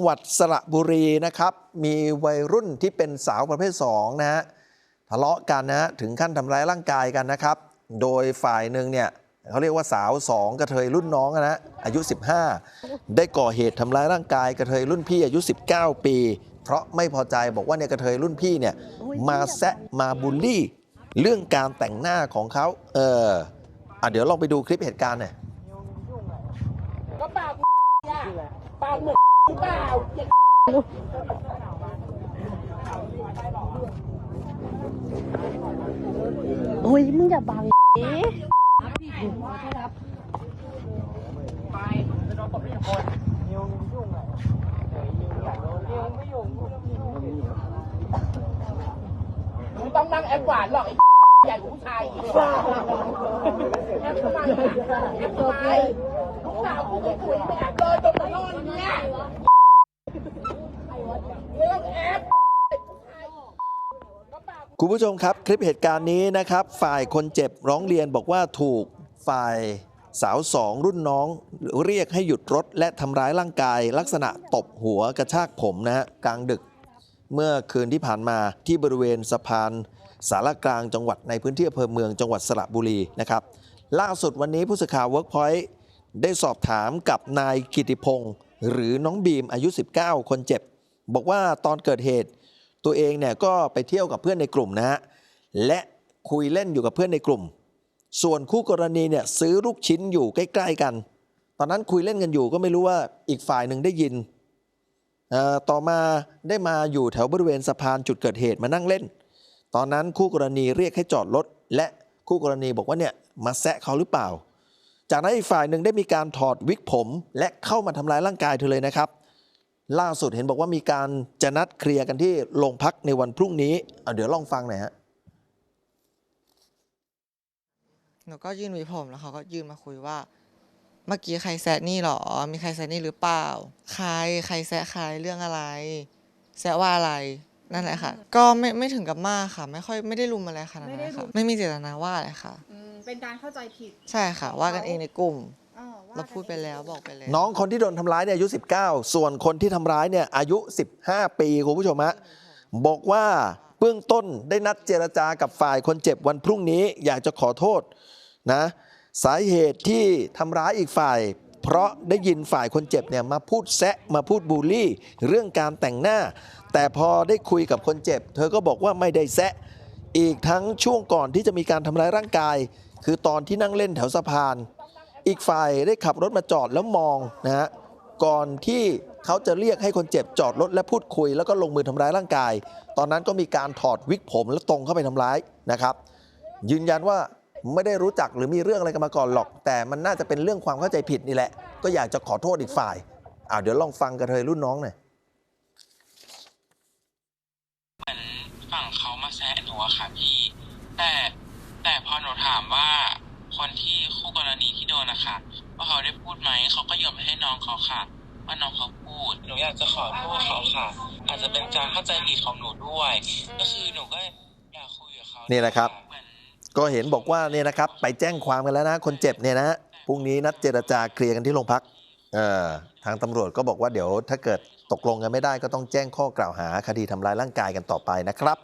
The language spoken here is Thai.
หวัดสระบุรีนะครับ มีวัยรุ่นที่เป็นสาวประเภท2นะฮะทะเลาะกันนะฮะถึงขั้นทำร้ายร่างกายกันนะครับ โดยฝ่ายหนึ่งเนี่ยเขาเรียกว่าสาวสองกระเทยรุ่นน้องนะฮะอายุ 15 ได้ก่อเหตุทำร้ายร่างกายกระเทยรุ่นพี่อายุ 19 ปี เพราะไม่พอใจบอกว่าเนี่ยกระเทยรุ่นพี่เนี่ยมาแซะมาบูลลี่ เรื่องการแต่งหน้าของเขาเอออะเดี๋ยวลองไปดูคลิปเหตุการณ์หน่อยก็ปากอะปากเหมือน เปล่าโอ้ยมึงอย่าบังเอ๊ะมึงต้องนั่งแอปหวานหรอกไอ้ใหญ่ผู้ชายอีกแอปทำไมแอปทำไมลูกสาวกูจะคุยไม่แอปเลยจนมันนอนเนี่ยเรื่องแอป คุณผู้ชมครับ คลิปเหตุการณ์นี้นะครับ ฝ่ายคนเจ็บร้องเรียนบอกว่าถูกฝ่ายสาวสองรุ่นน้อง เรียกให้หยุดรถและทำร้ายร่างกาย ลักษณะตบหัวกระชากผมนะฮะกลางดึก เมื่อคืนที่ผ่านมาที่บริเวณสะพานสารกลางจังหวัดในพื้นที่อำเภอเมืองจังหวัดสระบุรีนะครับล่าสุดวันนี้ผู้สื่อข่าว Workpoint ได้สอบถามกับนายกิติพงศ์หรือน้องบีมอายุ 19 คนเจ็บ บอกว่าตอนเกิดเหตุ ตัวเองเนี่ยก็ไปเที่ยวกับเพื่อนในกลุ่มนะฮะและคุยเล่นอยู่กับเพื่อนในกลุ่ม ส่วนคู่กรณีเนี่ยซื้อลูกชิ้นอยู่ใกล้ ๆ กัน ตอนนั้นคุยเล่นกันอยู่ก็ไม่รู้ว่าอีกฝ่ายหนึ่งได้ยิน ต่อมาได้มาอยู่แถวบริเวณสะพานจุดเกิดเหตุมานั่งเล่น ตอนนั้นคู่กรณีเรียกให้จอดรถและคู่กรณีบอกว่าเนี่ยมาแซะเขาหรือเปล่า จากนั้นอีกฝ่ายหนึ่งได้มีการถอดวิกผม และเข้ามาทำร้ายร่างกายเธอเลยนะครับ ล่าสุดเห็นบอกว่ามีการจะนัดเคลียร์กันที่โรงพักในวันพรุ่งนี้เอาเดี๋ยวลองฟังหน่อยฮะหนูก็ยื่นหวีผมแล้วเขาก็ยื่นมาคุยว่า เมื่อกี้ใครแซะนี่หรอ มีใครแซะนี่หรือเปล่า ใครใครแซะใครเรื่องอะไร แซะว่าอะไรนั่นแหละค่ะ ก็ไม่ไม่ถึงกับมากค่ะ ไม่ค่อยไม่ได้รุมอะไรขนาดนั้นค่ะไม่มีเจตนาว่าอะไรค่ะอืมเป็นการเข้าใจผิด ใช่ค่ะ ว่ากันเองในกลุ่มอ้อว่ เรากันพูดไปแล้วบอกไปแล้วน้องคนที่โดนทำร้ายเนี่ยอายุ 19 ส่วนคนที่ทำร้ายเนี่ยอายุ 15 ปีคุณผู้ชมฮะบอกว่าเบื้องต้นได้นัดเจรจากับฝ่ายคนเจ็บวันพรุ่งนี้อยากจะขอโทษนะสาเหตุที่ทำร้ายอีกฝ่าย เพราะได้ยินฝ่ายคนเจ็บเนี่ยมาพูดแซะมาพูดบูลลี่ เรื่องการแต่งหน้า แต่พอได้คุยกับคนเจ็บ เธอก็บอกว่าไม่ได้แซะอีกทั้งช่วงก่อนที่จะมีการทำร้ายร่างกาย คือตอนที่นั่งเล่นแถวสะพาน อีกฝ่ายได้ขับรถมาจอดแล้วมองนะฮะก่อนที่เขาจะเรียกให้คนเจ็บจอดรถและพูดคุย แล้วก็ลงมือทำร้ายร่างกาย ตอนนั้นก็มีการถอดวิกผมแล้วตรงเข้าไปทำร้ายนะครับ ยืนยันว่าไม่ได้รู้จักหรือมีเรื่องอะไรกันมาก่อนหรอก แต่มันน่าจะเป็นเรื่องความเข้าใจผิดนี่แหละ ก็อยากจะขอโทษอีกฝ่ายอ่าเดี๋ยวลองฟังกระเทยรุ่นน้องหน่อยเหมือนฝั่งเขามาแซะหนูอะค่ะพี่ แต่แต่พอหนูถามว่า คนที่คู่กรณีที่โดนอะค่ะว่าเขาได้พูดไหมเขาก็ยอมให้น้องเขาค่ะ ว่าน้องเขาพูด หนูอยากจะขอโทษเขาค่ะ อาจจะเป็นการเข้าใจผิดของหนูด้วย ก็คือหนูก็อยากคุยกับเขานี่แหละครับเหมือนก็เห็นบอกว่าเนี่ยนะครับ ไปแจ้งความกันแล้วนะ คนเจ็บเนี่ยนะฮะพรุ่งนี้นัดเจรจาเคลียร์กันที่โรงพักเอ่อทางตำรวจก็บอกว่าเดี๋ยวถ้าเกิดตกลงกันไม่ได้ก็ต้องแจ้งข้อกล่าวหาคดีทำร้ายร่างกายกันต่อไปนะครับ